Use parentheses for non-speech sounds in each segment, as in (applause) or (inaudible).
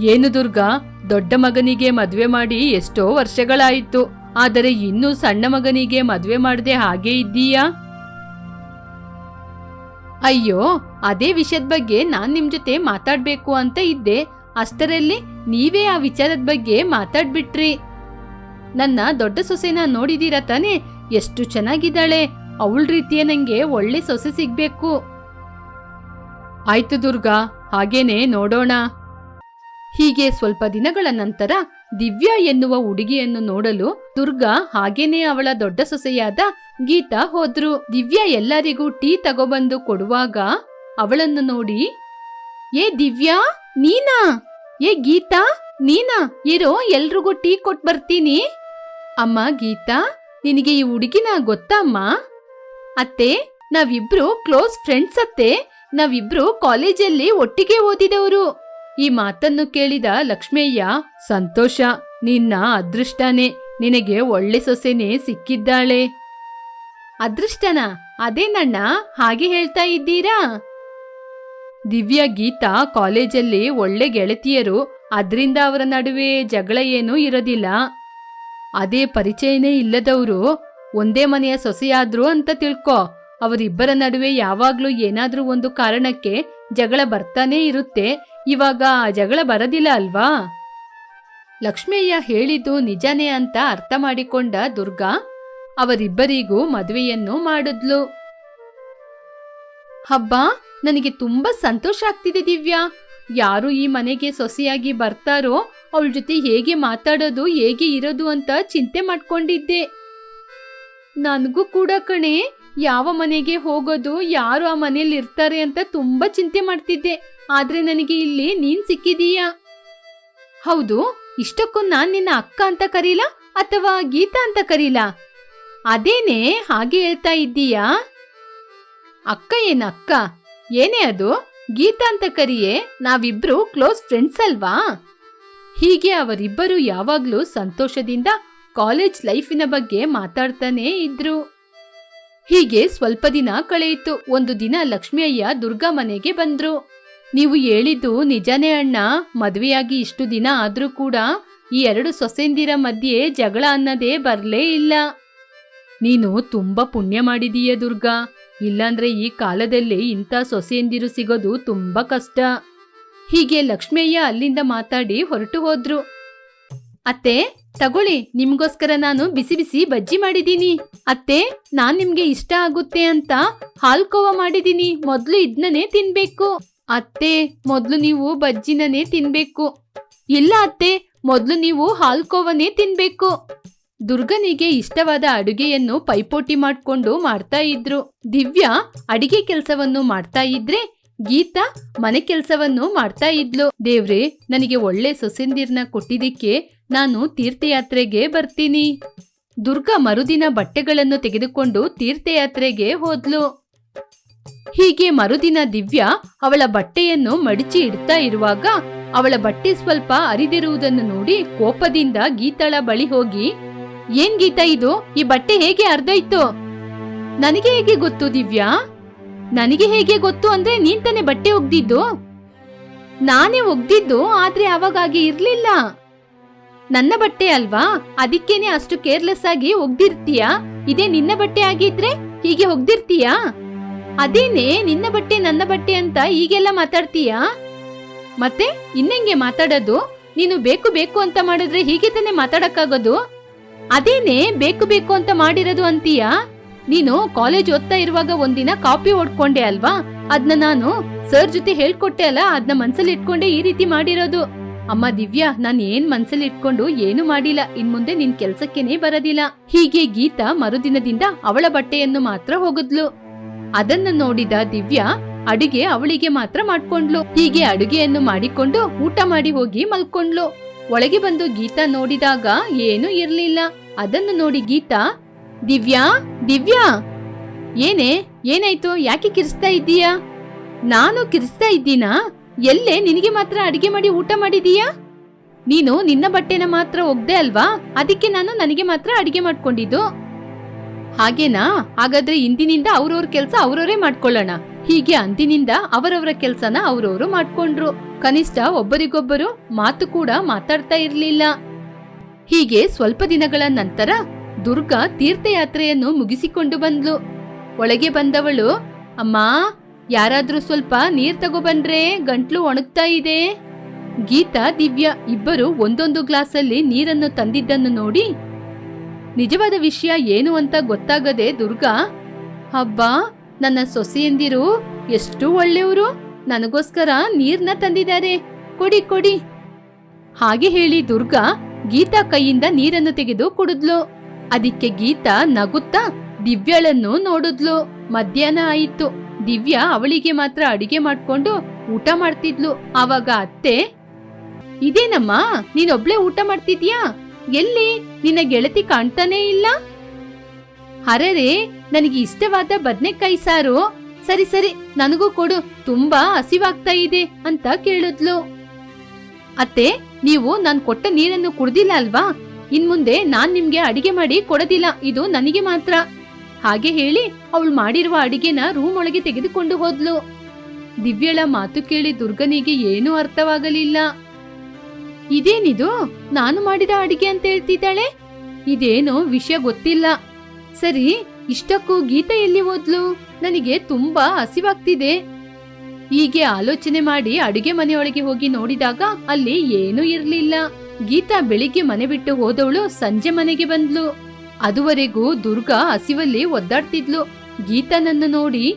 ಏನು ದುರ್ಗಾ, ದೊಡ್ಡ ಮಗನಿಗೆ ಮದುವೆ ಮಾಡಿ ಎಷ್ಟೋ ವರ್ಷಗಳಾಯಿತು, ಆದರೆ ಇನ್ನೂ ಸಣ್ಣ ಮಗನಿಗೆ ಮದುವೆ ಮಾಡದೆ ಹಾಗೆ ಇದ್ದೀಯಾ? ಅಯ್ಯೋ, ಅದೇ ವಿಷಯದ ಬಗ್ಗೆ ನಾನ್ ನಿಮ್ ಜೊತೆ ಮಾತಾಡ್ಬೇಕು ಅಂತ ಇದ್ದೆ. ಅಷ್ಟರಲ್ಲಿ ನೀವೇ ಆ ವಿಚಾರದ ಬಗ್ಗೆ ಮಾತಾಡ್ಬಿಟ್ರಿ. ನನ್ನ ದೊಡ್ಡ ಸೊಸೆನ ನೋಡಿದೀರ ತಾನೇ? ಎಷ್ಟು ಚೆನ್ನಾಗಿದ್ದಾಳೆ. ಅವಳ ರೀತಿಯ ನಂಗೆ ಒಳ್ಳೆ ಸೊಸೆ ಸಿಗ್ಬೇಕು. ಆಯ್ತು ದುರ್ಗಾ, ಹಾಗೇನೆ ನೋಡೋಣ. ಹೀಗೆ ಸ್ವಲ್ಪ ದಿನಗಳ ನಂತರ ದಿವ್ಯಾ ಎನ್ನುವ ಹುಡುಗಿಯನ್ನು ನೋಡಲು ದುರ್ಗಾ ಹಾಗೇನೇ ಅವಳ ದೊಡ್ಡ ಸೊಸೆಯಾದ ಗೀತಾ ಹೋದ್ರು. ದಿವ್ಯಾ ಎಲ್ಲರಿಗೂ ಟೀ ತಗೊಬಂದು ಕೊಡುವಾಗ ಅವಳನ್ನು ನೋಡಿ, ಏ ದಿವ್ಯಾ, ನೀನಾ? ಏ ಗೀತಾ, ನೀನಾ? ಇರೋ, ಎಲ್ರಿಗೂ ಟೀ ಕೊಟ್ ಬರ್ತೀನಿ. ಅಮ್ಮ ಗೀತಾ, ನಿನಗೆ ಈ ಹುಡುಗಿನ ಗೊತ್ತಮ್ಮ? ಅತ್ತೆ, ನಾವಿಬ್ರು ಕ್ಲೋಸ್ ಫ್ರೆಂಡ್ಸ್ ಅತ್ತೆ. ನಾವಿಬ್ರು ಕಾಲೇಜಲ್ಲಿ ಒಟ್ಟಿಗೆ ಓದಿದವರು. ಈ ಮಾತನ್ನು ಕೇಳಿದ ಲಕ್ಷ್ಮಯ್ಯ, ಸಂತೋಷ, ನಿನ್ನ ಅದೃಷ್ಟನೇ, ನಿನಗೆ ಒಳ್ಳೆ ಸೊಸೆನೇ ಸಿಕ್ಕಿದ್ದಾಳೆ. ಅದೃಷ್ಟನ? ಅದೇನಣ್ಣ ಹಾಗೆ ಹೇಳ್ತಾ ಇದ್ದೀರಾ? ದಿವ್ಯ ಗೀತಾ ಕಾಲೇಜಲ್ಲಿ ಒಳ್ಳೆ ಗೆಳತಿಯರು, ಅದ್ರಿಂದ ಅವರ ನಡುವೆ ಜಗಳ ಏನೂ ಇರೋದಿಲ್ಲ. ಅದೇ ಪರಿಚಯನೇ ಇಲ್ಲದವರು, ಒಂದೇ ಮನೆಯ ಸೊಸೆಯಾದ್ರು ಅಂತ ತಿಳ್ಕೊ, ಅವರಿಬ್ಬರ ನಡುವೆ ಯಾವಾಗ್ಲೂ ಏನಾದ್ರೂ ಒಂದು ಕಾರಣಕ್ಕೆ ಜಗಳ ಬರ್ತಾನೇ ಇರುತ್ತೆ ಇವಾಗ ಜಗಳ ಬರದಿಲ್ಲ ಅಲ್ವಾ? ಲಕ್ಷ್ಮಯ್ಯ ಹೇಳಿದ್ದು ನಿಜನೇ ಅಂತ ಅರ್ಥ ಮಾಡಿಕೊಂಡ ದುರ್ಗಾ ಅವರಿಬ್ಬರಿಗೂ ಮದುವೆಯನ್ನು ಮಾಡಿದ್ಲು. ಹಬ್ಬ, ನನಗೆ ತುಂಬಾ ಸಂತೋಷ ಆಗ್ತಿದೆ ದಿವ್ಯಾ. ಯಾರು ಈ ಮನೆಗೆ ಸೊಸೆಯಾಗಿ ಬರ್ತಾರೋ, ಅವಳ ಜೊತೆ ಹೇಗೆ ಮಾತಾಡೋದು, ಹೇಗೆ ಇರೋದು ಅಂತ ಚಿಂತೆ ಮಾಡ್ಕೊಂಡಿದ್ದೆ. ನನಗೂ ಕೂಡ ಕಣೆ, ಯಾವ ಮನೆಗೆ ಹೋಗೋದು, ಯಾರು ಆ ಮನೆಯಲ್ಲಿ ಇರ್ತಾರೆ ಅಂತ ತುಂಬಾ ಚಿಂತೆ ಮಾಡ್ತಿದ್ದೆ. ಆದ್ರೆ ನನಗೆ ಇಲ್ಲಿ ನೀನ್ ಸಿಕ್ಕಿದೀಯಾ? ಹೌದು ಇಷ್ಟಕ್ಕೂ ನಾನ್ ನಿನ್ನ ಅಕ್ಕ ಅಂತ ಕರೀಲಾ ಅಥವಾ ಗೀತಾ ಅಂತ ಕರೀಲಾ? ಅದೇನೇ ಹಾಗೆ ಹೇಳ್ತಾ ಇದ್ದೀಯಾ? ಅಕ್ಕ ಏನ ಅಕ್ಕ? ಏನೇ ಅದು? ಗೀತಾ ಅಂತ ಕರಿಯೇ, ನಾವಿಬ್ರು ಕ್ಲೋಸ್ ಫ್ರೆಂಡ್ಸ್ ಅಲ್ವಾ? ಹೀಗೆ ಅವರಿಬ್ಬರು ಯಾವಾಗ್ಲೂ ಸಂತೋಷದಿಂದ ಕಾಲೇಜ್ ಲೈಫಿನ ಬಗ್ಗೆ ಮಾತಾಡ್ತಾನೇ ಇದ್ರು. ಹೀಗೆ ಸ್ವಲ್ಪ ದಿನ ಕಳೆಯಿತು. ಒಂದು ದಿನ ಲಕ್ಷ್ಮಿ ಅಯ್ಯ ದುರ್ಗಾ ಮನೆಗೆ ಬಂದ್ರು. ನೀವು ಹೇಳಿದ್ದು ನಿಜನೇ ಅಣ್ಣ. ಮದುವೆಯಾಗಿ ಇಷ್ಟು ದಿನ ಆದ್ರೂ ಕೂಡ ಈ ಎರಡು ಸೊಸೆಂದಿರ ಮಧ್ಯೆ ಜಗಳ ಅನ್ನದೇ ಬರ್ಲೇ ಇಲ್ಲ. ನೀನು ತುಂಬಾ ಪುಣ್ಯ ಮಾಡಿದೀಯ ದುರ್ಗಾ. ಇಲ್ಲಾಂದ್ರೆ ಈ ಕಾಲದಲ್ಲಿ ಇಂಥ ಸೊಸೆಯಂದಿರು ಸಿಗೋದು ತುಂಬಾ ಕಷ್ಟ. ಹೀಗೆ ಲಕ್ಷ್ಮಯ್ಯ ಅಲ್ಲಿಂದ ಮಾತಾಡಿ ಹೊರಟು ಹೋದ್ರು. ಅತ್ತೆ, ತಗೊಳ್ಳಿ, ನಿಮ್ಗೋಸ್ಕರ ನಾನು ಬಿಸಿ ಬಿಸಿ ಬಜ್ಜಿ ಮಾಡಿದೀನಿ. ಅತ್ತೆ, ನಾನ್ ನಿಮ್ಗೆ ಇಷ್ಟ ಆಗುತ್ತೆ ಅಂತ ಹಾಲ್ಕೋವ ಮಾಡಿದೀನಿ. ಮೊದ್ಲು ಇದ್ನನೇ ತಿನ್ಬೇಕು. ಅತ್ತೆ, ಮೊದ್ಲು ನೀವು ಬಜ್ಜಿನನೇ ತಿನ್ಬೇಕು. ಇಲ್ಲ ಅತ್ತೆ, ಮೊದ್ಲು ನೀವು ಹಾಲ್ಕೋವನೇ ತಿನ್ಬೇಕು. ದುರ್ಗನಿಗೆ ಇಷ್ಟವಾದ ಅಡುಗೆಯನ್ನು ಪೈಪೋಟಿ ಮಾಡ್ಕೊಂಡು ಮಾಡ್ತಾ ಇದ್ರು. ದಿವ್ಯಾ ಅಡಿಗೆ ಕೆಲಸವನ್ನು ಮಾಡ್ತಾ ಇದ್ರೆ ಗೀತಾ ಮನೆ ಕೆಲಸವನ್ನು ಮಾಡ್ತಾ ಇದ್ಲು. ದೇವ್ರೆ, ನನಗೆ ಒಳ್ಳೆ ಸೊಸೆಂದಿರ್ನ ಕೊಟ್ಟಿದ್ದಕ್ಕೆ ನಾನು ತೀರ್ಥಯಾತ್ರೆಗೆ ಬರ್ತೀನಿ. ದುರ್ಗಾ ಮರುದಿನ ಬಟ್ಟೆಗಳನ್ನು ತೆಗೆದುಕೊಂಡು ತೀರ್ಥಯಾತ್ರೆಗೆ ಹೋದ್ಲು. ಹೀಗೆ ಮರುದಿನ ದಿವ್ಯಾ ಅವಳ ಬಟ್ಟೆಯನ್ನು ಮಡಚಿ ಇಡ್ತಾ ಇರುವಾಗ ಅವಳ ಬಟ್ಟೆ ಸ್ವಲ್ಪ ಅರಿದಿರುವುದನ್ನು ನೋಡಿ ಕೋಪದಿಂದ ಗೀತಾಳ ಬಳಿ ಹೋಗಿ, ಏನ್ ಗೀತಾ ಇದು? ಈ ಬಟ್ಟೆ ಹೇಗೆ ಅರ್ಧೋಯ್ತು ನನಗೆ ಹೇಗೆ ಗೊತ್ತು ದಿವ್ಯಾ? ನನಗೆ ಹೇಗೆ ಗೊತ್ತು ಅಂದ್ರೆ ನೀನ್ ತಾನೇ ಬಟ್ಟೆ ಒಗ್ದಿದ್ದು? ನಾನೇ ಒಗ್ದಿದ್ದು, ಆದ್ರೆ ಅವಾಗಾಗಿ ಇರ್ಲಿಲ್ಲ. ನನ್ನ ಬಟ್ಟೆ ಅಲ್ವಾ? ಅದಕ್ಕೇನೆ ಅಷ್ಟು ಕೇರ್ಲೆಸ್ ಆಗಿ ಒಗ್ದಿರ್ತೀಯಾ? ಇದೇ ನಿನ್ನ ಬಟ್ಟೆ ಆಗಿದ್ರೆ ಹೀಗೆ ಒಗ್ದಿರ್ತೀಯಾ? ಅದೇನೆ ನಿನ್ನ ಬಟ್ಟೆ ನನ್ನ ಬಟ್ಟೆ ಅಂತ ಈಗೆಲ್ಲ ಮಾತಾಡ್ತೀಯಾ? ಮತ್ತೆ ಇನ್ನೆಂಗೆ ಮಾತಾಡೋದು? ನೀನು ಬೇಕು ಬೇಕು ಅಂತ ಮಾಡಿದ್ರೆ ಹೀಗೆ ತಾನೇ ಮಾತಾಡಕ್ಕಾಗೋದು? ಅದೇನೇ ಬೇಕು ಬೇಕು ಅಂತ ಮಾಡಿರೋದು ಅಂತೀಯಾ? ನೀನು ಕಾಲೇಜ್ ಓದ್ತಾ ಇರುವಾಗ ಒಂದಿನ ಕಾಪಿ ಓಡ್ಕೊಂಡೆ ಅಲ್ವಾ? ಅದ್ನ ನಾನು ಸರ್ ಜೊತೆ ಹೇಳ್ಕೊಟ್ಟೆ ಅಲ್ಲ, ಅದ್ನ ಮನ್ಸಲ್ಲಿ ಇಟ್ಕೊಂಡೆ ಈ ರೀತಿ ಮಾಡಿರೋದು. ಅಮ್ಮ ದಿವ್ಯಾ, ನಾನ್ ಏನ್ ಮನ್ಸಲ್ಲಿ ಇಟ್ಕೊಂಡು ಏನು ಮಾಡಿಲ್ಲ. ಇನ್ ಮುಂದೆ ನಿನ್ ಕೆಲ್ಸಕ್ಕೇನೆ ಬರೋದಿಲ್ಲ. ಹೀಗೆ ಗೀತಾ ಮರುದಿನದಿಂದ ಅವಳ ಬಟ್ಟೆಯನ್ನು ಮಾತ್ರ ಹೋಗಿದ್ಲು ಅದನ್ನ ನೋಡಿದ ದಿವ್ಯಾ ಅಡುಗೆ ಅವಳಿಗೆ ಮಾತ್ರ ಮಾಡ್ಕೊಂಡ್ಲು. ಹೀಗೆ ಅಡುಗೆಯನ್ನು ಮಾಡಿಕೊಂಡು ಊಟ ಮಾಡಿ ಹೋಗಿ ಮಲ್ಕೊಂಡ್ಲು. ಒಳಗೆ ಬಂದು ಗೀತಾ ನೋಡಿದಾಗ ಏನೂ ಇರ್ಲಿಲ್ಲ. ಅದನ್ನು ನೋಡಿ ಗೀತಾ, ದಿವ್ಯಾ ದಿವ್ಯಾ! ಏನೇ, ಏನಾಯ್ತು? ಯಾಕೆ ಕಿರಿಸ್ತಾ ಇದ್ದೀಯಾ? ನಾನು ಕಿರಿಸ್ತಾ ಇದ್ದೀನಾ? ಎಲ್ಲೇ ನಿನಗೆ ಮಾತ್ರ ಅಡಿಗೆ ಮಾಡಿ ಊಟ ಮಾಡಿದೀಯಾ? ನೀನು ನಿನ್ನ ಬಟ್ಟೆನ ಮಾತ್ರ ಒಗ್ದೆ ಅಲ್ವಾ? ಅದಕ್ಕೆ ನಾನು ನನಗೆ ಮಾತ್ರ ಅಡಿಗೆ ಮಾಡ್ಕೊಂಡಿದ್ದು. ಹಾಗೇನಾ? ಹಾಗಾದ್ರೆ ಇಂದಿನಿಂದ ಅವ್ರವ್ರ ಕೆಲ್ಸ ಅವ್ರವರೇ ಮಾಡ್ಕೊಳ್ಳೋಣ. ಹೀಗೆ ಅಂದಿನಿಂದ ಅವರವರ ಕೆಲ್ಸನ ಅವ್ರವ್ರು ಮಾಡ್ಕೊಂಡ್ರು. ಕನಿಷ್ಠ ಒಬ್ಬರಿಗೊಬ್ಬರು ಮಾತು ಕೂಡ ಮಾತಾಡ್ತಾ ಇರ್ಲಿಲ್ಲ. ಹೀಗೆ ಸ್ವಲ್ಪ ದಿನಗಳ ನಂತರ ದುರ್ಗಾ ತೀರ್ಥಯಾತ್ರೆಯನ್ನು ಮುಗಿಸಿಕೊಂಡು ಬಂದ್ಲು. ಒಳಗೆ ಬಂದವಳು, ಅಮ್ಮ, ಯಾರಾದ್ರೂ ಸ್ವಲ್ಪ ನೀರ್ ತಗೊಬಂದ್ರೆ ಗಂಟ್ಲು ಒಣಗ್ತಾ ಇದೆ. ಗೀತಾ, ದಿವ್ಯ ಇಬ್ಬರು ಒಂದೊಂದು ಗ್ಲಾಸಲ್ಲಿ ನೀರನ್ನು ತಂದಿದ್ದನ್ನು ನೋಡಿ ನಿಜವಾದ ವಿಷಯ ಏನು ಅಂತ ಗೊತ್ತಾಗದೆ ದುರ್ಗಾ ಹಬ್ಬ ನನ್ನ ಸೊಸೆಯಂದಿರು ಎಷ್ಟು ಒಳ್ಳೆಯವರು. ನನಗೋಸ್ಕರ ನೀರ್ನ ತಂದಿದ್ದಾರೆ. ಕೊಡಿ ಕೊಡಿ. ಹಾಗೆ ಹೇಳಿ ದುರ್ಗಾ ಗೀತಾ ಕೈಯಿಂದ ನೀರನ್ನು ತೆಗೆದು ಕುಡಿದ್ಲು. ಅದಕ್ಕೆ ಗೀತಾ ನಗುತ್ತಾ ದಿವ್ಯಳನ್ನು ನೋಡಿದ್ಲು. ಮಧ್ಯಾಹ್ನ ಆಯಿತು. ದಿವ್ಯ ಅವಳಿಗೆ ಮಾತ್ರ ಅಡಿಗೆ ಮಾಡ್ಕೊಂಡು ಊಟ ಮಾಡ್ತಿದ್ಲು. ಆವಾಗ ಅತ್ತೆ, ಇದೇನಮ್ಮ, ನೀನೊಬ್ಳೆ ಊಟ ಮಾಡ್ತಿದ್ಯಾ ಎಲ್ಲಿ ನಿನ್ನ ಗೆಳತಿ ಕಾಣ್ತಾನೇ ಇಲ್ಲ? ಹರರೆ, ನನಗೆ ಇಷ್ಟವಾದ ಬದ್ನೆಕಾಯಿ ಸಾರು. ಸರಿ ಸರಿ, ನನಗೂ ಕೊಡು. ತುಂಬಾ ಹಸಿವಾಗ್ತಾ ಇದೆ ಅಂತ ಕೇಳಿದ್ಲು. ಅತ್ತೆ, ನೀವು ನಾನ್ ಕೊಟ್ಟ ನೀರನ್ನು ಕುಡ್ದಿಲ್ಲ ಅಲ್ವಾ? ಇನ್ಮುಂದೆ ನಾನ್ ನಿಮ್ಗೆ ಅಡಿಗೆ ಮಾಡಿ ಕೊಡೋದಿಲ್ಲ. ಇದು ನನಗೆ ಮಾತ್ರ. ಹಾಗೆ ಹೇಳಿ ಅವಳು ಮಾಡಿರುವ ಅಡಿಗೆನ ರೂಮ್ ಒಳಗೆ ತೆಗೆದುಕೊಂಡು ಹೋದ್ಲು. ದಿವ್ಯಳ ಮಾತು ಕೇಳಿ ದುರ್ಗನಿಗೆ ಏನೂ ಅರ್ಥವಾಗಲಿಲ್ಲ. ಇದೇನಿದು? ನಾನು ಮಾಡಿದ ಅಡಿಗೆ ಅಂತ ಹೇಳ್ತಿದ್ದಾಳೆ? ಇದೇನೋ ವಿಷಯ ಗೊತ್ತಿಲ್ಲ. ಸರಿ, ಇಷ್ಟಕ್ಕೂ ಗೀತಾ ಎಲ್ಲಿ ಓದ್ಲು? ನನಗೆ ತುಂಬಾ ಹಸಿವಾಗ್ತಿದೆ. ಹೀಗೆ ಆಲೋಚನೆ ಮಾಡಿ ಅಡುಗೆ ಮನೆಯೊಳಗೆ ಹೋಗಿ ನೋಡಿದಾಗ ಅಲ್ಲಿ ಏನೂ ಇರಲಿಲ್ಲ. ಗೀತಾ ಬೆಳಿಗ್ಗೆ ಮನೆ ಬಿಟ್ಟು ಹೋದವಳು ಸಂಜೆ ಮನೆಗೆ ಬಂದ್ಲು. ಅದುವರೆಗೂ ದುರ್ಗಾ ಹಸಿವಲ್ಲಿ ಒದ್ದಾಡ್ತಿದ್ಲು. ಗೀತಾನನ್ನು ನೋಡಿ,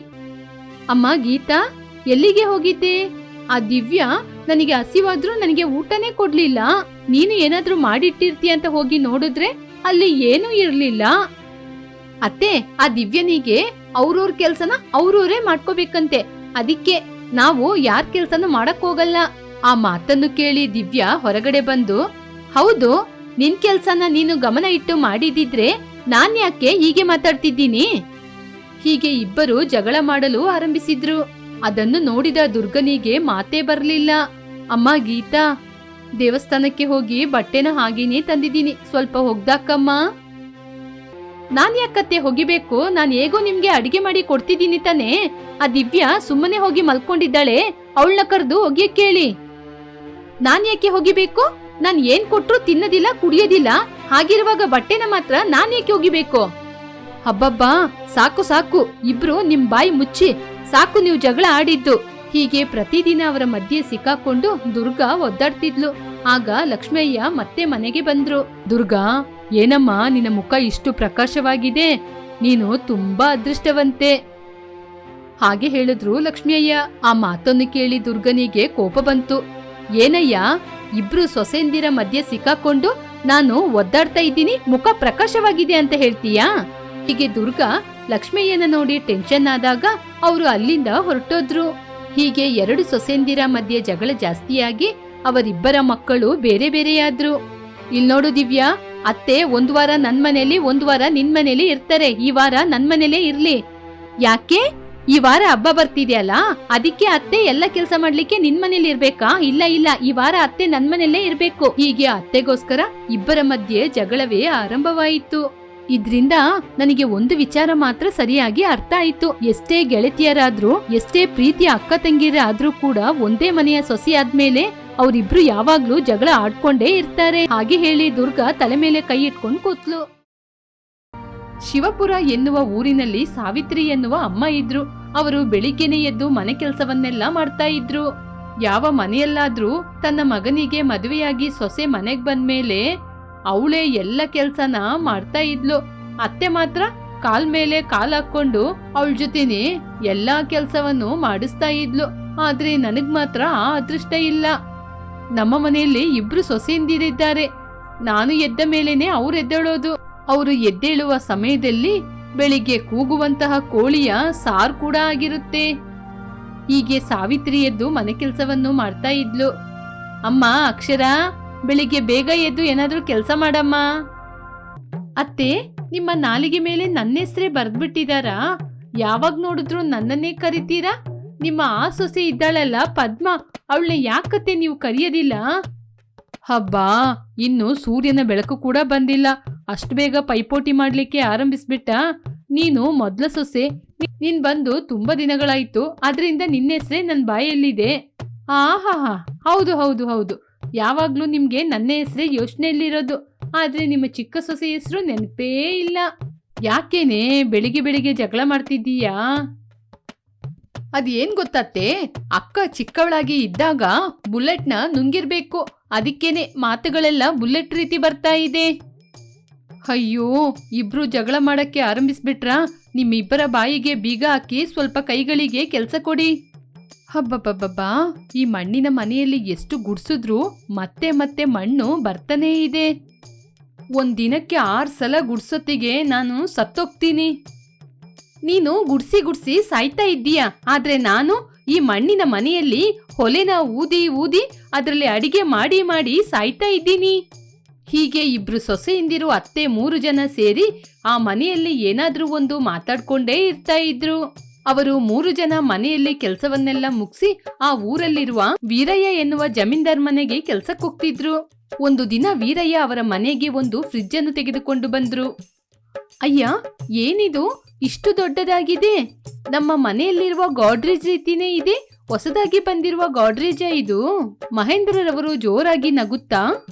ಅಮ್ಮ ಗೀತಾ, ಎಲ್ಲಿಗೆ ಹೋಗಿದ್ದೆ? ಆ ದಿವ್ಯ ನನಗೆ ಹಸಿವಾದ್ರೂ ನನಗೆ ಊಟನೇ ಕೊಡ್ಲಿಲ್ಲ. ನೀನು ಏನಾದ್ರೂ ಮಾಡಿಟ್ಟಿರ್ತೀಯ ಅಂತ ಹೋಗಿ ನೋಡಿದ್ರೆ ಅಲ್ಲಿ ಏನೂ ಇರ್ಲಿಲ್ಲ. ಅತ್ತೆ, ಆ ದಿವ್ಯನಿಗೆ ಅವ್ರವ್ರ ಕೆಲ್ಸನ ಅವ್ರವ್ರೇ ಮಾಡ್ಕೋಬೇಕಂತೆ. ಅದಕ್ಕೆ ನಾವು ಯಾರ್ ಕೆಲ್ಸನ ಮಾಡಕ್ ಹೋಗಲ್ಲ. ಆ ಮಾತನ್ನು ಕೇಳಿ ದಿವ್ಯ ಹೊರಗಡೆ ಬಂದು, ಹೌದು, ನಿನ್ ಕೆಲ್ಸನ ನೀನು ಗಮನ ಇಟ್ಟು ಮಾಡಿದಿದ್ರೆ ನಾನ್ ಯಾಕೆ ಹೀಗೆ ಮಾತಾಡ್ತಿದ್ದೀನಿ? ಹೀಗೆ ಇಬ್ಬರು ಜಗಳ ಮಾಡಲು ಆರಂಭಿಸಿದ್ರು. ಅದನ್ನು ನೋಡಿದ ದುರ್ಗನಿಗೆ ಮಾತೇ ಬರಲಿಲ್ಲ. ಅಮ್ಮ, ಗೀತಾ, ದೇವಸ್ಥಾನಕ್ಕೆ ಹೋಗಿ ಬಟ್ಟೆನ ಹಾಗೇನೆ ತಂದಿದ್ದೀನಿ. ಸ್ವಲ್ಪ ಹೋಗ್ದಾಕಮ್ಮ. ನಾನ್ ಯಾಕತ್ತೆ ಹೋಗಿಬೇಕು? ನಾನು ಹೇಗೋ ನಿಮ್ಗೆ ಅಡಿಗೆ ಮಾಡಿ ಕೊಡ್ತಿದ್ದೀನಿ ತಾನೇ. ಆ ದಿವ್ಯಾ ಸುಮ್ಮನೆ ಹೋಗಿ ಮಲ್ಕೊಂಡಿದ್ದಾಳೆ. ಅವಳನ್ನ ಕರೆದು ಹೋಗಿ ಕೇಳಿ. ನಾನ್ ಯಾಕೆ ಹೋಗಿಬೇಕು? ನಾನ್ ಏನ್ ಕೊಟ್ರು ತಿನ್ನೋದಿಲ್ಲ, ಕುಡಿಯೋದಿಲ್ಲ. ಹಾಗಿರುವಾಗ ಬಟ್ಟೆನ ಮಾತ್ರ ನಾನ್ ಯಾಕೆ ಹೋಗಿಬೇಕು? ಹಬ್ಬಬ್ಬಾ ಸಾಕು ಸಾಕು. ಇಬ್ರು ನಿಮ್ ಬಾಯಿ ಮುಚ್ಚಿ ಸಾಕು ನೀವು ಜಗಳ ಆಡಿದ್ದು. ಹೀಗೆ ಪ್ರತಿದಿನ ಅವರ ಮಧ್ಯೆ ಸಿಕ್ಕಾಕೊಂಡು ದುರ್ಗಾ ಒದ್ದಾಡ್ತಿದ್ಲು. ಆಗ ಲಕ್ಷ್ಮಯ್ಯ ಮತ್ತೆ ಮನೆಗೆ ಬಂದ್ರು. ದುರ್ಗಾ, ಏನಮ್ಮ, ನಿನ್ನ ಮುಖ ಇಷ್ಟು ಪ್ರಕಾಶವಾಗಿದೆ. ನೀನು ತುಂಬಾ ಅದೃಷ್ಟವಂತೆ. ಹಾಗೆ ಹೇಳಿದ್ರು ಲಕ್ಷ್ಮಿಯಯ್ಯ ಆ ಮಾತನ್ನು ಕೇಳಿ ದುರ್ಗನಿಗೆ ಕೋಪ ಬಂತು. ಏನಯ್ಯ, ಇಬ್ರು ಸೊಸೆಂದಿರ ಮಧ್ಯೆ ಸಿಕ್ಕಾಕೊಂಡು ನಾನು ಒದ್ದಾಡ್ತಾ ಇದ್ದೀನಿ. ಮುಖ ಪ್ರಕಾಶವಾಗಿದೆ ಅಂತ ಹೇಳ್ತೀಯಾ? ಹೀಗೆ ದುರ್ಗಾ ಲಕ್ಷ್ಮಯ್ಯನ ನೋಡಿ ಟೆನ್ಷನ್ ಆದಾಗ ಅವರು ಅಲ್ಲಿಂದ ಹೊರಟೋದ್ರು. ಹೀಗೆ ಎರಡು ಸೊಸೆಂದಿರ ಮಧ್ಯೆ ಜಗಳ ಜಾಸ್ತಿಯಾಗಿ ಅವರಿಬ್ಬರ ಮಕ್ಕಳು ಬೇರೆ ಬೇರೆಯಾದ್ರು. ಇಲ್ ನೋಡು ದಿವ್ಯಾ, ಅತ್ತೆ ಒಂದ್ ವಾರ ನನ್ ಮನೇಲಿ ಒಂದ್ ವಾರ ನಿನ್ ಮನೇಲಿ ಇರ್ತಾರೆ. ಈ ವಾರ ನನ್ ಮನೇಲೇ ಇರ್ಲಿ. ಯಾಕೆ? ಈ ವಾರ ಹಬ್ಬ ಬರ್ತಿದ್ಯಲ್ಲ, ಅದಕ್ಕೆ ಅತ್ತೆ ಎಲ್ಲ ಕೆಲಸ ಮಾಡ್ಲಿಕ್ಕೆ ನಿನ್ ಮನೇಲಿ ಇರ್ಬೇಕಾ? ಇಲ್ಲ ಇಲ್ಲ, ಈ ವಾರ ಅತ್ತೆ ನನ್ ಮನೇಲೇ ಇರ್ಬೇಕು. ಹೀಗೆ ಅತ್ತೆಗೋಸ್ಕರ ಇಬ್ಬರ ಮಧ್ಯೆ ಜಗಳವೇ ಆರಂಭವಾಯಿತು. ಇದ್ರಿಂದ ನನಗೆ ಒಂದು ವಿಚಾರ ಮಾತ್ರ ಸರಿಯಾಗಿ ಅರ್ಥ ಆಯ್ತು. ಎಷ್ಟೇ ಗೆಳತಿಯರಾದ್ರೂ, ಎಷ್ಟೇ ಪ್ರೀತಿಯ ಅಕ್ಕ ತಂಗಿಯರಾದ್ರೂ ಕೂಡ ಒಂದೇ ಮನೆಯ ಸೊಸೆ ಆದ್ಮೇಲೆ ಅವರಿಬ್ರು ಯಾವಾಗ್ಲೂ ಜಗಳ ಆಡ್ಕೊಂಡೇ ಇರ್ತಾರೆ. ಹಾಗೆ ಹೇಳಿ ದುರ್ಗಾ ತಲೆ ಮೇಲೆ ಕೈ ಇಟ್ಕೊಂಡು ಕೂತ್ಲು. ಶಿವಪುರ ಎನ್ನುವ ಊರಿನಲ್ಲಿ ಸಾವಿತ್ರಿ ಎನ್ನುವ ಅಮ್ಮ ಇದ್ರು. ಅವರು ಬೆಳಿಗ್ಗೆನೆ ಎದ್ದು ಮನೆ ಕೆಲಸವನ್ನೆಲ್ಲ ಮಾಡ್ತಾ ಇದ್ರು. ಯಾವ ಮನೆಯಲ್ಲಾದ್ರೂ ತನ್ನ ಮಗನಿಗೆ ಮದುವೆಯಾಗಿ ಸೊಸೆ ಮನೆಗ್ ಬಂದ್ಮೇಲೆ ಅವಳೇ ಎಲ್ಲ ಕೆಲ್ಸನ ಮಾಡ್ತಾ ಇದ್ಲು. ಅತ್ತೆ ಮಾತ್ರ ಕಾಲ್ ಮೇಲೆ ಕಾಲ್ ಹಾಕೊಂಡು ಅವಳ ಜೊತೆನೆ ಎಲ್ಲಾ ಕೆಲ್ಸವನ್ನು ಮಾಡಿಸ್ತಾ ಇದ್ಲು. ಆದ್ರೆ ನನಗ್ ಮಾತ್ರ ಆ ಅದೃಷ್ಟ ಇಲ್ಲ. ನಮ್ಮ ಮನೆಯಲ್ಲಿ ಇಬ್ರು ಸೊಸೆಯಿಂದಿರಿದ್ದಾರೆ. ನಾನು ಎದ್ದ ಮೇಲೇನೆ ಅವ್ರು ಎದ್ದೇಳೋದು. ಅವರು ಎದ್ದೇಳುವ ಸಮಯದಲ್ಲಿ ಬೆಳಿಗ್ಗೆ ಕೂಗುವಂತಹ ಕೋಳಿಯ ಸಾರ್ ಕೂಡ ಆಗಿರುತ್ತೆ. ಹೀಗೆ ಸಾವಿತ್ರಿ ಎದ್ದು ಮನೆ ಕೆಲಸವನ್ನು ಮಾಡ್ತಾ ಇದ್ಲು. ಅಮ್ಮ, ಅಕ್ಷರ. ಬೆಳಿಗ್ಗೆ ಬೇಗ ಎದ್ದು ಏನಾದರೂ ಕೆಲಸ ಮಾಡಮ್ಮ. ಅತ್ತೆ, ನಿಮ್ಮ ನಾಲಿಗೆ ಮೇಲೆ ನನ್ನ ಹೆಸರೇ ಬರ್ದ್ಬಿಟ್ಟಿದಾರಾ? ಯಾವಾಗ ನೋಡಿದ್ರು ನನ್ನನ್ನೇ ಕರಿತೀರಾ? ನಿಮ್ಮ ಆ ಸೊಸೆ ಇದ್ದಾಳಲ್ಲ ಪದ್ಮ, ಅವಳನ್ನ ಯಾಕತ್ತೆ ನೀವು ಕರೆಯೋದಿಲ್ಲ? ಹಬ್ಬಾ, ಇನ್ನು ಸೂರ್ಯನ ಬೆಳಕು ಕೂಡ ಬಂದಿಲ್ಲ. ಅಷ್ಟು ಬೇಗ ಪೈಪೋಟಿ ಮಾಡ್ಲಿಕ್ಕೆ ಆರಂಭಿಸ್ಬಿಟ್ಟ? ನೀನು ಮೊದಲ ಸೊಸೆ, ನೀನು ಬಂದು ತುಂಬಾ ದಿನಗಳಾಯಿತು ಅದರಿಂದ ನಿನ್ನ ಹೆಸರೇ ನನ್ನ ಬಾಯಲ್ಲಿದೆ. ಆಹಾ ಹೌದು ಹೌದು ಹೌದು. ಯಾವಾಗ್ಲೂ ನಿಮ್ಗೆ ನನ್ನ ಹೆಸರೇ ಯೋಚನೆಯಲ್ಲಿರೋದು, ಆದ್ರೆ ನಿಮ್ಮ ಚಿಕ್ಕ ಸೊಸೆ ಹೆಸರು ನೆನಪೇ ಇಲ್ಲ. ಯಾಕೇನೆ ಬೆಳಿಗ್ಗೆ ಬೆಳಿಗ್ಗೆ ಜಗಳ ಮಾಡ್ತಿದ್ದೀಯಾ? ಅದೇನ್ ಗೊತ್ತತ್ತೆ ಅಕ್ಕ ಚಿಕ್ಕವಳಾಗಿ ಇದ್ದಾಗ ಬುಲೆಟ್ನ ನುಂಗಿರ್ಬೇಕು. ಅದಕ್ಕೇನೆ ಮಾತುಗಳೆಲ್ಲ ಬುಲೆಟ್ ರೀತಿ ಬರ್ತಾ ಇದೆ. ಅಯ್ಯೋ, ಇಬ್ರು ಜಗಳ ಮಾಡಕ್ಕೆ ಆರಂಭಿಸ್ಬಿಟ್ರಾ? ನಿಮ್ಮಿಬ್ಬರ ಬಾಯಿಗೆ ಬೀಗ ಹಾಕಿ ಸ್ವಲ್ಪ ಕೈಗಳಿಗೆ ಕೆಲಸ ಕೊಡಿ. ಹಬ್ಬಬ್ಬಬ್ಬಾ ಈ ಮಣ್ಣಿನ ಮನೆಯಲ್ಲಿ ಎಷ್ಟು ಗುಡ್ಸಿದ್ರು ಮತ್ತೆ ಮತ್ತೆ ಮಣ್ಣು ಬರ್ತಾನೇ ಇದೆ. ಒಂದಿನಕ್ಕೆ ದಿನಕ್ಕೆ ಆರ್ ಸಲ ಗುಡ್ಸೊತ್ತಿಗೆ ನಾನು ಸತ್ತೋಗ್ತೀನಿ. ನೀನು ಗುಡ್ಸಿ ಗುಡ್ಸಿ ಸಾಯ್ತಾ ಇದ್ದೀಯ? ಆದ್ರೆ ನಾನು ಈ ಮಣ್ಣಿನ ಮನೆಯಲ್ಲಿ ಹೊಲೆನ ಊದಿ ಊದಿ ಅದರಲ್ಲಿ ಅಡಿಗೆ ಮಾಡಿ ಮಾಡಿ ಸಾಯ್ತಾ ಇದ್ದೀನಿ. ಹೀಗೆ ಇಬ್ರು ಸೊಸೆಯಿಂದಿರು ಅತ್ತೆ ಮೂರು ಜನ ಸೇರಿ ಆ ಮನೆಯಲ್ಲಿ ಏನಾದ್ರೂ ಒಂದು ಮಾತಾಡ್ಕೊಂಡೇ ಇರ್ತಾ ಇದ್ರು. ಅವರು ಮೂರು ಜನ ಮನೆಯಲ್ಲಿ ಕೆಲಸವನ್ನೆಲ್ಲ ಮುಗಿಸಿ ಆ ಊರಲ್ಲಿರುವ ವೀರಯ್ಯ ಎನ್ನುವ ಜಮೀನ್ದಾರ್ ಮನೆಗೆ ಕೆಲಸಕ್ಕೆ ಹೋಗ್ತಿದ್ರು ಒಂದು ದಿನ ವೀರಯ್ಯ ಅವರ ಮನೆಗೆ ಒಂದು ಫ್ರಿಡ್ಜ್ ಅನ್ನು ತೆಗೆದುಕೊಂಡು ಬಂದ್ರು. ಅಯ್ಯ, ಏನಿದು? ಇಷ್ಟು ದೊಡ್ಡದಾಗಿದೆ. ನಮ್ಮ ಮನೆಯಲ್ಲಿರುವ ಗಾಡ್ರೇಜ್ ರೀತಿನೇ ಇದೆ. ಹೊಸದಾಗಿ ಬಂದಿರುವ ಗಾಡ್ರೇಜ ಇದು. ಮಹೇಂದ್ರರವರು ಜೋರಾಗಿ ನಗುತ್ತಾ?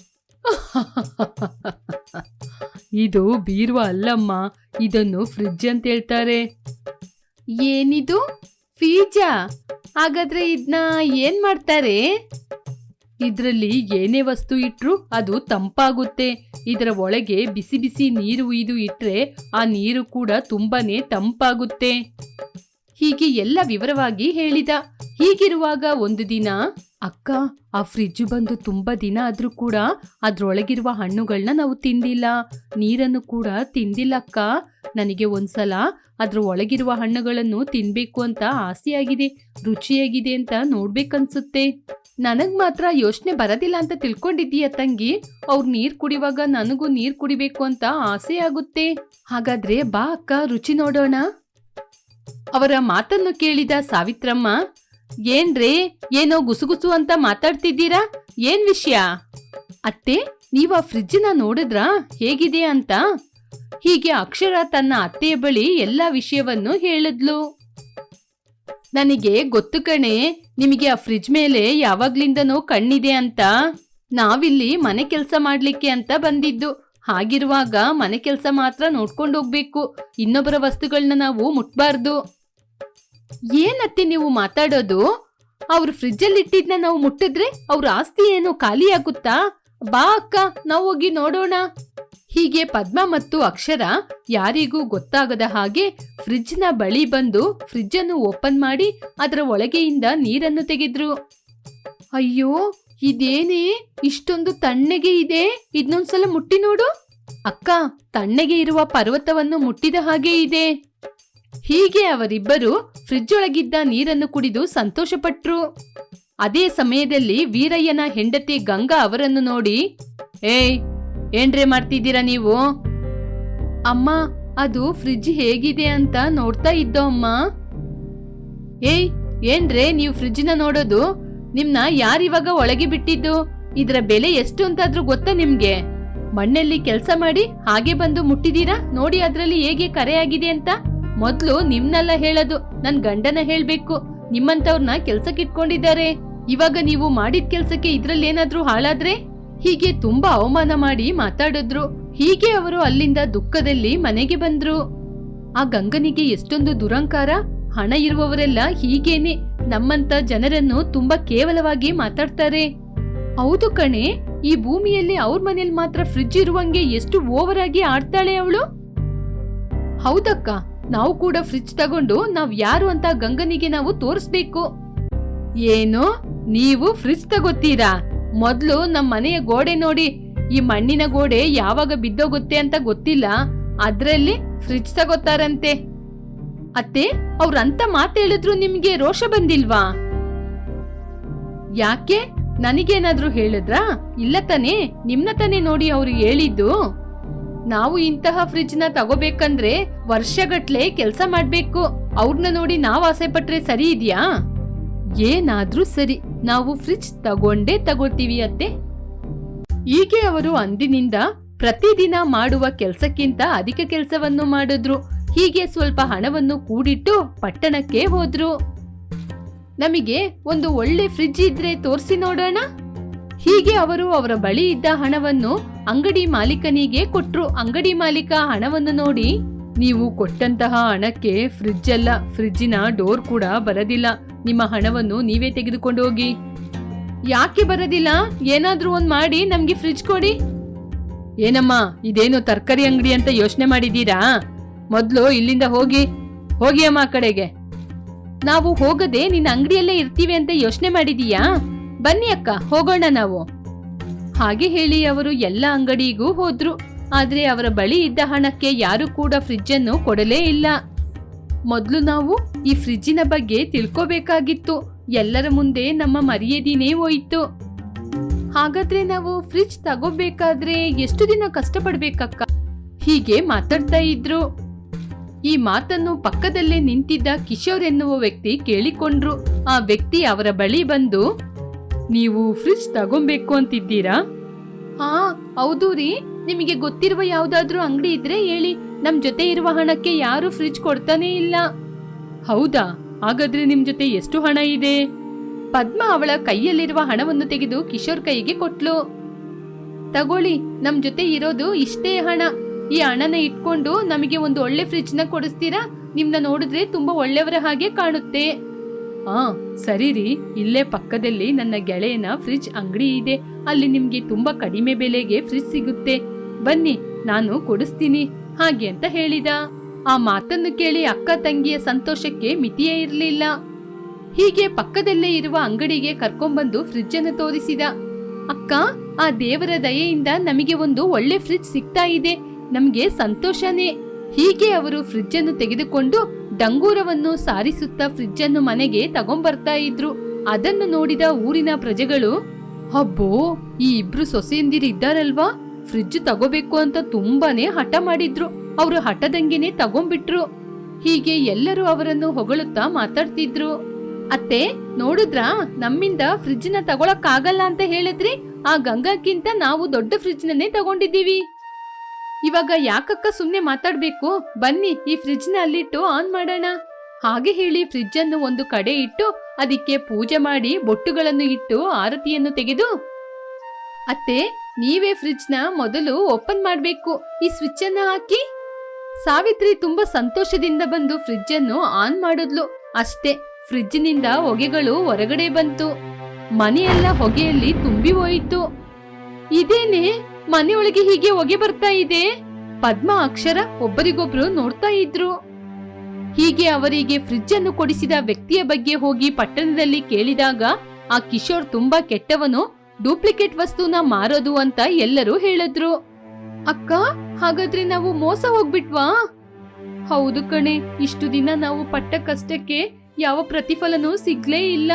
(laughs) ಇದು ಬೀರುವ ಅಲ್ಲಮ್ಮ. ಇದನ್ನು ಫ್ರಿಡ್ಜ್ ಅಂತ ಹೇಳ್ತಾರೆ. ಏನಿದು? ಫೀಜಾ ಹಾಗಾದ್ರೆ ಇದನ್ನ ಏನ್ ಮಾಡ್ತಾರೆ? ಇದ್ರಲ್ಲಿ ಏನೇ ವಸ್ತು ಇಟ್ರು ಅದು ತಂಪಾಗುತ್ತೆ. ಇದರ ಒಳಗೆ ಬಿಸಿ ಬಿಸಿ ನೀರು ಇದು ಇಟ್ರೆ ಆ ನೀರು ಕೂಡ ತುಂಬಾನೇ ತಂಪಾಗುತ್ತೆ. ಹೀಗೆ ಎಲ್ಲ ವಿವರವಾಗಿ ಹೇಳಿದ. ಹೀಗಿರುವಾಗ ಒಂದು ದಿನ ಅಕ್ಕ, ಆ ಫ್ರಿಜ್ ಬಂದು ತುಂಬಾ ದಿನ ಆದ್ರೂ ಕೂಡ ಅದ್ರೊಳಗಿರುವ ಹಣ್ಣುಗಳನ್ನ ನಾವು ತಿಂದಿಲ್ಲ. ನೀರನ್ನು ಕೂಡ ತಿಂದಿಲ್ಲ ಅಕ್ಕ. ನನಗೆ ಒಂದ್ಸಲ ಅದ್ರ ಒಳಗಿರುವ ಹಣ್ಣುಗಳನ್ನು ತಿನ್ಬೇಕು ಅಂತ ಆಸೆಯಾಗಿದೆ, ರುಚಿಯಾಗಿದೆ ಅಂತ ನೋಡ್ಬೇಕನ್ಸುತ್ತೆ. ನನಗ್ ಮಾತ್ರ ಯೋಚನೆ ಬರೋದಿಲ್ಲ ಅಂತ ತಿಳ್ಕೊಂಡಿದ್ದೀಯ ತಂಗಿ? ಅವ್ರು ನೀರ್ ಕುಡಿಯುವಾಗ ನನಗೂ ನೀರ್ ಕುಡಿಬೇಕು ಅಂತ ಆಸೆ ಆಗುತ್ತೆ. ಹಾಗಾದ್ರೆ ಬಾ ಅಕ್ಕ, ರುಚಿ ನೋಡೋಣ. ಅವರ ಮಾತನ್ನು ಕೇಳಿದ ಸಾವಿತ್ರಮ್ಮ ಏನ್ರೇ? ಏನೋ ಗುಸುಗುಸು ಅಂತ ಮಾತಾಡ್ತಿದ್ದೀರಾ? ಏನ್ ವಿಷಯ? ಅತ್ತೆ, ನೀವ್ ಆ ಫ್ರಿಜ್ನ ನೋಡಿದ್ರಾ? ಹೇಗಿದೆ ಅಂತ? ಹೀಗೆ ಅಕ್ಷರ ತನ್ನ ಅತ್ತೆಯ ಬಳಿ ಎಲ್ಲ ವಿಷಯವನ್ನು ಹೇಳಿದ್ಲು. ನನಗೆ ಗೊತ್ತು ಕಣೆ, ನಿಮಗೆ ಆ ಫ್ರಿಜ್ ಮೇಲೆ ಯಾವಾಗ್ಲಿಂದನೋ ಕಣ್ಣಿದೆ ಅಂತ. ನಾವಿಲ್ಲಿ ಮನೆ ಕೆಲಸ ಮಾಡ್ಲಿಕ್ಕೆ ಅಂತ ಬಂದಿದ್ದು. ಹಾಗಿರುವಾಗ ಮನೆ ಕೆಲಸ ಮಾತ್ರ ನೋಡ್ಕೊಂಡು ಹೋಗ್ಬೇಕು ಇನ್ನೊಬ್ಬರ ವಸ್ತುಗಳನ್ನ ನಾವು ಮುಟ್ಬಾರ್ದು. ಏನತ್ತೆ ನೀವು ಮಾತಾಡೋದು? ಅವ್ರ ಫ್ರಿಡ್ಜಲ್ಲಿ ಇಟ್ಟಿದ್ನ ನಾವು ಮುಟ್ಟಿದ್ರೆ ಅವ್ರ ಆಸ್ತಿ ಏನು ಖಾಲಿ ಆಗುತ್ತಾ? ಬಾ ಅಕ್ಕ, ನಾವು ಹೋಗಿ ನೋಡೋಣ. ಹೀಗೆ ಪದ್ಮ ಮತ್ತು ಅಕ್ಷರ ಯಾರಿಗೂ ಗೊತ್ತಾಗದ ಹಾಗೆ ಫ್ರಿಜ್ನ ಬಳಿ ಬಂದು ಫ್ರಿಜ್ ಅನ್ನು ಓಪನ್ ಮಾಡಿ ಅದರ ಒಳಗೆಯಿಂದ ನೀರನ್ನು ತೆಗೆದ್ರು. ಅಯ್ಯೋ, ಇದೇನೇ? ಇಷ್ಟೊಂದು ತಣ್ಣಗೆ ಇದೆ. ಇದನ್ನೊಂದ್ಸಲ ಮುಟ್ಟಿ ನೋಡು. ಅಕ್ಕ, ತಣ್ಣಗೆ ಇರುವ ಪರ್ವತವನ್ನು ಮುಟ್ಟಿದ ಹಾಗೆ ಇದೆ. ಹೀಗೆ ಅವರಿಬ್ಬರು ಫ್ರಿಜ್ ಒಳಗಿದ್ದ ನೀರನ್ನು ಕುಡಿದು ಸಂತೋಷಪಟ್ರು. ಅದೇ ಸಮಯದಲ್ಲಿ ವೀರಯ್ಯನ ಹೆಂಡತಿ ಗಂಗಾ ಅವರನ್ನು ನೋಡಿ, ಏಯ್, ಏನ್ರೇ ಮಾಡ್ತಿದ್ದೀರಾ ನೀವು? ಅಮ್ಮ, ಅದು ಫ್ರಿಜ್ ಹೇಗಿದೆ ಅಂತ ನೋಡ್ತಾ ಇದ್ದೋ ಅಮ್ಮ. ಏಯ್, ಏನ್ರೇ ನೀವು ಫ್ರಿಜ್ನ ನೋಡೋದು? ನಿಮ್ನ ಯಾರಿವಾಗ ಒಳಗೆ ಬಿಟ್ಟಿದ್ದು? ಇದರ ಬೆಲೆ ಎಷ್ಟು ಅಂತಾದ್ರೂ ಗೊತ್ತಾ ನಿಮ್ಗೆ? ಮಣ್ಣಲ್ಲಿ ಕೆಲಸ ಮಾಡಿ ಹಾಗೆ ಬಂದು ಮುಟ್ಟಿದೀರಾ ನೋಡಿ ಅದರಲ್ಲಿ ಹೇಗೆ ಕರೆಯಾಗಿದೆ ಅಂತ. ಮೊದ್ಲು ನಿಮ್ನೆಲ್ಲ ಹೇಳೋದು ನನ್ ಗಂಡನ ಹೇಳ್ಬೇಕು. ನಿಮ್ಮಂತವ್ರನ್ನ ಕೆಲ್ಸಕ್ಕೆ ಇಟ್ಕೊಂಡಿದ್ದಾರೆ. ಇವಾಗ ನೀವು ಮಾಡಿದ ಕೆಲ್ಸಕ್ಕೆ ಇದ್ರಲ್ಲಿ ಏನಾದ್ರೂ ಹಾಳಾದ್ರೆ? ಹೀಗೆ ತುಂಬಾ ಅವಮಾನ ಮಾಡಿ ಮಾತಾಡಿದ್ರು. ಹೀಗೆ ಅವರು ಅಲ್ಲಿಂದ ದುಃಖದಲ್ಲಿ ಮನೆಗೆ ಬಂದ್ರು. ಆ ಗಂಗನಿಗೆ ಎಷ್ಟೊಂದು ದುರಂಕಾರ. ಹಣ ಇರುವವರೆಲ್ಲ ಹೀಗೇನೆ. ನಮ್ಮಂತ ಜನರನ್ನು ತುಂಬಾ ಕೇವಲವಾಗಿ ಮಾತಾಡ್ತಾರೆ. ಹೌದು ಕಣೆ, ಈ ಭೂಮಿಯಲ್ಲಿ ಅವ್ರ ಮನೇಲಿ ಮಾತ್ರ ಫ್ರಿಡ್ಜ್ ಇರುವಂಗೆ ಎಷ್ಟು ಓವರ್ ಆಗಿ ಆಡ್ತಾಳೆ ಅವಳು? ಹೌದಕ್ಕ. ನಾವು ಕೂಡ ಫ್ರಿಜ್ ತಗೊಂಡು ನಾವ್ ಯಾರು ಅಂತ ಗಂಗನಿಗೆ ನಾವು ತೋರಿಸ್ಬೇಕು. ಏನು? ನೀವು ಫ್ರಿಜ್ ತಗೋತೀರಾ? ಮೊದ್ಲು ನಮ್ ಮನೆಯ ಗೋಡೆ ನೋಡಿ. ಈ ಮಣ್ಣಿನ ಗೋಡೆ ಯಾವಾಗ ಬಿದ್ದೋಗುತ್ತೆ ಅಂತ ಗೊತ್ತಿಲ್ಲ. ಅದ್ರಲ್ಲಿ ಫ್ರಿಜ್ ತಗೋತಾರಂತೆ. ಅತ್ತೆ ಅವ್ರಂತ ಅಂತ ಹೇಳಿದ್ರು ನಿಮ್ಗೆ ರೋಷ ಬಂದಿಲ್ವಾ? ಯಾಕೆ? ನನಗೇನಾದ್ರೂ ಹೇಳಿದ್ರಾ? ಇಲ್ಲ ತಾನೇ, ನಿಮ್ನ ತಾನೇ ನೋಡಿ ಅವ್ರು ಹೇಳಿದ್ದು. ನಾವು ಇಂತಹ ಫ್ರಿಡ್ಜ್ನ ತಗೋಬೇಕಂದ್ರೆ ವರ್ಷಗಟ್ಲೆ ಕೆಲಸ ಮಾಡ್ಬೇಕು. ಅವ್ರನ್ನ ನೋಡಿ ನಾವ್ ಆಸೆ ಪಟ್ರೆ ಸರಿ ಇದೆಯಾ? ಏನಾದ್ರೂ ಸರಿ, ನಾವು ಫ್ರಿಜ್ ತಗೊಂಡೇ ತಗೋತೀವಿ ಅತ್ತೆ. ಹೀಗೆ ಅವರು ಅಂದಿನಿಂದ ಪ್ರತಿದಿನ ಮಾಡುವ ಕೆಲಸಕ್ಕಿಂತ ಅಧಿಕ ಕೆಲಸವನ್ನು ಮಾಡಿದ್ರು. ಹೀಗೆ ಸ್ವಲ್ಪ ಹಣವನ್ನು ಕೂಡಿಟ್ಟು ಪಟ್ಟಣಕ್ಕೆ ಹೋದ್ರು. ನಮಗೆ ಒಂದು ಒಳ್ಳೆ ಫ್ರಿಡ್ಜ್ ಇದ್ರೆ ತೋರಿಸಿ ನೋಡೋಣ? ಹೀಗೆ ಅವರು ಅವರ ಬಳಿ ಇದ್ದ ಹಣವನ್ನು ಅಂಗಡಿ ಮಾಲೀಕನಿಗೆ ಕೊಟ್ರು. ಅಂಗಡಿ ಮಾಲೀಕ ಹಣವನ್ನು ನೋಡಿ, ನೀವು ಕೊಟ್ಟಂತಹ ಹಣಕ್ಕೆ ಫ್ರಿಡ್ಜ್ ಅಲ್ಲ ಫ್ರಿಡ್ಜಿನ ಡೋರ್ ಕೂಡ ಬರದಿಲ್ಲ. ನಿಮ್ಮ ಹಣವನ್ನು ನೀವೇ ತೆಗೆದುಕೊಂಡು ಹೋಗಿ. ಯಾಕೆ ಬರೋದಿಲ್ಲ? ಏನಾದ್ರೂ ಒಂದ್ ಮಾಡಿ ನಮ್ಗೆ ಫ್ರಿಡ್ಜ್ ಕೊಡಿ. ಏನಮ್ಮ, ಇದೇನು ತರಕಾರಿ ಅಂಗಡಿ ಅಂತ ಯೋಚನೆ ಮಾಡಿದೀರಾ ಮೊದ್ಲು ಇಲ್ಲಿಂದ ಹೋಗಿ ಹೋಗಿ ಅಮ್ಮ ಕಡೆಗೆ. ನಾವು ಹೋಗದೆ ನಿನ್ನ ಅಂಗಡಿಯಲ್ಲೇ ಇರ್ತೀವಿ ಅಂತ ಯೋಚನೆ ಮಾಡಿದೀಯಾ ಬನ್ನಿ ಅಕ್ಕ, ಹೋಗೋಣ ನಾವು. ಹಾಗೆ ಹೇಳಿ ಅವರು ಎಲ್ಲ ಅಂಗಡಿಗೂ ಹೋದ್ರು. ಆದ್ರೆ ಅವರ ಬಳಿ ಇದ್ದ ಹಣಕ್ಕೆ ಯಾರು ಕೂಡ ಫ್ರಿಡ್ಜ್ ಅನ್ನು ಕೊಡಲೇ ಇಲ್ಲ. ಮೊದಲು ನಾವು ಈ ಫ್ರಿಜ್ಜಿನ ಬಗ್ಗೆ ತಿಳ್ಕೋಬೇಕಾಗಿತ್ತು. ಎಲ್ಲರ ಮುಂದೆ ನಮ್ಮ ಮರ್ಯಾದಿನೇ ಹೋಯಿತು. ಹಾಗಾದ್ರೆ ನಾವು ಫ್ರಿಜ್ ತಗೋಬೇಕಾದ್ರೆ ಎಷ್ಟು ದಿನ ಕಷ್ಟಪಡ್ಬೇಕಕ್ಕ? ಹೀಗೆ ಮಾತಾಡ್ತಾ ಇದ್ರು. ಈ ಮಾತನ್ನು ಪಕ್ಕದಲ್ಲೇ ನಿಂತಿದ್ದ ಕಿಶೋರ್ ಎನ್ನುವ ವ್ಯಕ್ತಿ ಕೇಳಿಕೊಂಡ್ರು. ಆ ವ್ಯಕ್ತಿ ಅವರ ಬಳಿ ಬಂದು ನೀವು ಫ್ರಿಜ್ ತಗೊಬೇಕು ಅಂತಿದ್ದೀರಾ? ಹಾ ಹೌದು ರೀ. ನಿಮಗೆ ಗೊತ್ತಿರುವ ಯಾವ್ದಾದ್ರೂ ಅಂಗಡಿ ಇದ್ರೆ ಹೇಳಿ. ನಮ್ ಜೊತೆ ಇರುವ ಹಣಕ್ಕೆ ಯಾರು ಫ್ರಿಜ್ ಕೊಡ್ತಾನೇ ಇಲ್ಲ. ಹೌದಾ? ಹಾಗಾದ್ರೆ ನಿಮ್ ಜೊತೆ ಎಷ್ಟು ಹಣ ಇದೆ? ಪದ್ಮ ಅವಳ ಕೈಯಲ್ಲಿರುವ ಹಣವನ್ನು ತೆಗೆದು ಕಿಶೋರ್ ಕೈಗೆ ಕೊಟ್ಲು. ತಗೊಳ್ಳಿ ನಮ್ ಜೊತೆ ಇರೋದು ಇಷ್ಟೇ ಹಣ. ಈ ಹಣನ ಇಟ್ಕೊಂಡು ನಮಗೆ ಒಂದು ಒಳ್ಳೆ ಫ್ರಿಜ್ನ ನ ಕೊಡಿಸ್ತೀರಾ? ನಿಮ್ನ ನೋಡಿದ್ರೆ ತುಂಬಾ ಒಳ್ಳೆಯವರ ಹಾಗೆ ಕಾಣುತ್ತೆ. ಆ ಸರಿ ರೀ ಇಲ್ಲೇ ಪಕ್ಕದಲ್ಲಿ ನನ್ನ ಗೆಳೆಯನ ಫ್ರಿಜ್ ಅಂಗಡಿ ಇದೆ. ಅಲ್ಲಿ ನಿಮ್ಗೆ ತುಂಬಾ ಕಡಿಮೆ ಬೆಲೆಗೆ ಫ್ರಿಜ್ ಸಿಗುತ್ತೆ. ಬನ್ನಿ, ನಾನು ಕೊಡಿಸ್ತೀನಿ. ಹಾಗೆ ಅಂತ ಹೇಳಿದ. ಆ ಮಾತನ್ನು ಕೇಳಿ ಅಕ್ಕ ತಂಗಿಯ ಸಂತೋಷಕ್ಕೆ ಮಿತಿಯೇ ಇರಲಿಲ್ಲ. ಹೀಗೆ ಪಕ್ಕದಲ್ಲೇ ಇರುವ ಅಂಗಡಿಗೆ ಕರ್ಕೊಂಡ್ಬಂದು ಫ್ರಿಜ್ ಅನ್ನು ತೋರಿಸಿದ. ಅಕ್ಕ, ಆ ದೇವರ ದಯೆಯಿಂದ ನಮಗೆ ಒಂದು ಒಳ್ಳೆ ಫ್ರಿಜ್ ಸಿಗ್ತಾ ಇದೆ. ನಮ್ಗೆ ಸಂತೋಷನೇ. ಹೀಗೆ ಅವರು ಫ್ರಿಜ್ ಅನ್ನು ತೆಗೆದುಕೊಂಡು ಡಂಗೂರವನ್ನು ಸಾರಿಸುತ್ತಾ ಫ್ರಿಡ್ಜ್ ಅನ್ನು ಮನೆಗೆ ತಗೊಂಬರ್ತಾ ಇದ್ರು. ಅದನ್ನು ನೋಡಿದ ಊರಿನ ಪ್ರಜೆಗಳು, ಅಬ್ಬೋ, ಈ ಇಬ್ರು ಸೊಸೆಯಂದಿರು ಇದ್ದಾರಲ್ವಾ? ಫ್ರಿಜ್ ತಗೋಬೇಕು ಅಂತ ತುಂಬಾನೇ ಹಠ ಮಾಡಿದ್ರು. ಅವರು ಹಠದಂಗೆನೆ ತಗೊಂಡ್ಬಿಟ್ರು ಹೀಗೆ ಎಲ್ಲರೂ ಅವರನ್ನು ಹೊಗಳುತ್ತಾ ಮಾತಾಡ್ತಿದ್ರು. ಅತ್ತೆ, ನೋಡಿದ್ರಾ? ನಮ್ಮಿಂದ ಫ್ರಿಜ್ನ ನ ತಗೊಳಕ್ಕಾಗಲ್ಲ ಅಂತ ಹೇಳಿದ್ರಿ. ಆ ಗಂಗಾಕ್ಕಿಂತ ನಾವು ದೊಡ್ಡ ಫ್ರಿಡ್ಜ್ ನನ್ನೇ ತಗೊಂಡಿದ್ದೀವಿ. ಇವಾಗ ಯಾಕಕ್ಕ ಸುಮ್ನೆ ಮಾತಾಡ್ಬೇಕು? ಬನ್ನಿ, ಈ ಫ್ರಿಜ್ನ ಅಲ್ಲಿಟ್ಟು ಆನ್ ಮಾಡೋಣ. ಹಾಗೆ ಹೇಳಿ ಫ್ರಿಡ್ಜ್ ಅನ್ನು ಒಂದು ಕಡೆ ಇಟ್ಟು, ಅದಕ್ಕೆ ಪೂಜೆ ಮಾಡಿ ಬೊಟ್ಟುಗಳನ್ನು ಇಟ್ಟು ಆರತಿಯನ್ನು ತೆಗೆದು, ಅತ್ತೆ, ನೀವೇ ಫ್ರಿಡ್ಜ್ನ ಮೊದಲು ಓಪನ್ ಮಾಡಬೇಕು. ಈ ಸ್ವಿಚ್ ಅನ್ನ ಹಾಕಿ. ಸಾವಿತ್ರಿ ತುಂಬಾ ಸಂತೋಷದಿಂದ ಬಂದು ಫ್ರಿಡ್ಜ್ ಅನ್ನು ಆನ್ ಮಾಡಿದ್ಲು. ಅಷ್ಟೇ ಫ್ರಿಡ್ಜ್ನಿಂದ ಹೊಗೆಗಳು ಹೊರಗಡೆ ಬಂತು. ಮನೆಯೆಲ್ಲ ಹೊಗೆಯಲ್ಲಿ ತುಂಬಿ ಹೋಯಿತು. ಇದೇನೆ? ಮನೆಯೊಳಗೆ ಹೀಗೆ ಹೊಗೆ ಬರ್ತಾ ಇದೆ. ಪದ್ಮ ಅಕ್ಷರ ಒಬ್ಬರಿಗೊಬ್ರು ನೋಡ್ತಾ ಇದ್ರು. ಹೀಗೆ ಅವರಿಗೆ ಫ್ರಿಡ್ಜ್ ಅನ್ನು ಕೊಡಿಸಿದ ವ್ಯಕ್ತಿಯ ಬಗ್ಗೆ ಹೋಗಿ ಪಟ್ಟಣದಲ್ಲಿ ಕೇಳಿದಾಗ, ಆ ಕಿಶೋರ್ ತುಂಬಾ ಕೆಟ್ಟವನು ಡೂಪ್ಲಿಕೇಟ್ ವಸ್ತುನ ಮಾರೋದು ಅಂತ ಎಲ್ಲರೂ ಹೇಳಿದ್ರು. ಅಕ್ಕ, ಹಾಗಾದ್ರೆ ನಾವು ಮೋಸ ಹೋಗ್ಬಿಟ್ವಾ? ಹೌದು ಕಣೆ, ಇಷ್ಟು ದಿನ ನಾವು ಪಟ್ಟ ಕಷ್ಟಕ್ಕೆ ಯಾವ ಪ್ರತಿಫಲನೂ ಸಿಗ್ಲೇ ಇಲ್ಲ.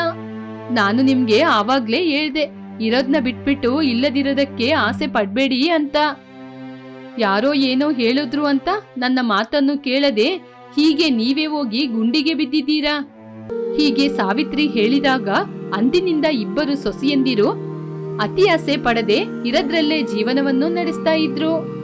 ನಾನು ನಿಮ್ಗೆ ಆವಾಗ್ಲೇ ಹೇಳ್ದೆ ಇರೋದ್ನ ಬಿಟ್ಬಿಟ್ಟು ಇಲ್ಲದಿರೋದಕ್ಕೆ ಆಸೆ ಪಡ್ಬೇಡಿ ಅಂತ. ಯಾರೋ ಏನೋ ಹೇಳಿದ್ರು ಅಂತ ನನ್ನ ಮಾತನ್ನು ಕೇಳದೆ ಹೀಗೆ ನೀವೇ ಹೋಗಿ ಗುಂಡಿಗೆ ಬಿದ್ದಿದ್ದೀರಾ? ಹೀಗೆ ಸಾವಿತ್ರಿ ಹೇಳಿದಾಗ ಅಂದಿನಿಂದ ಇಬ್ಬರು ಸೊಸೆಯಂದಿರು ಅತಿ ಆಸೆ ಪಡದೆ ಇರದ್ರಲ್ಲೇ ಜೀವನವನ್ನು ನಡೆಸ್ತಾ ಇದ್ರು.